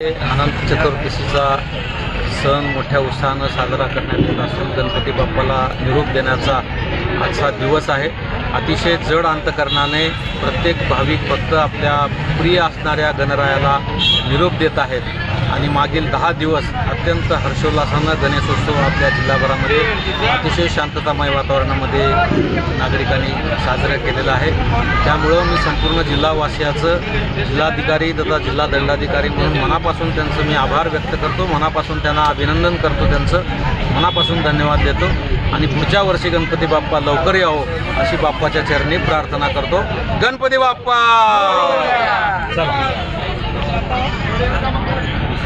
अनंत चतुर्दशीचा सण मोठ्या उत्साहानं साजरा करण्यात येत असून गणपती बाप्पाला निरोप देण्याचा आजचा दिवस आहे. अतिशय जड अंतकरणाने प्रत्येक भाविक भक्त आपल्या प्रिय असणाऱ्या गणरायाला निरोप देत आहेत. आणि मागील दहा दिवस अत्यंत हर्षोल्लासानं गणेशोत्सव आपल्या जिल्हाभरामध्ये अतिशय शांततामय वातावरणामध्ये नागरिकांनी साजरा केलेला आहे. त्यामुळं मी संपूर्ण जिल्हावासियाचं जिल्हाधिकारी तथा जिल्हा दंडाधिकारी म्हणून मनापासून त्यांचं मी आभार व्यक्त करतो. मनापासून त्यांना अभिनंदन करतो त्यांचं. मनापासून धन्यवाद देतो. आणि पुढच्या वर्षी गणपती बाप्पा लवकर यावो अशी बाप्पाच्या चरणी प्रार्थना करतो. गणपती बाप्पा!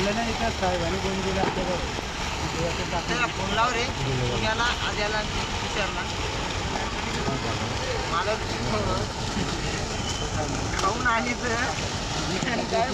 शारदा महाराज की? बाप्पा मंगल मूर्ती त्याला फोन लाव रे. याला आज याला विचारला. मला खाऊन आली तर.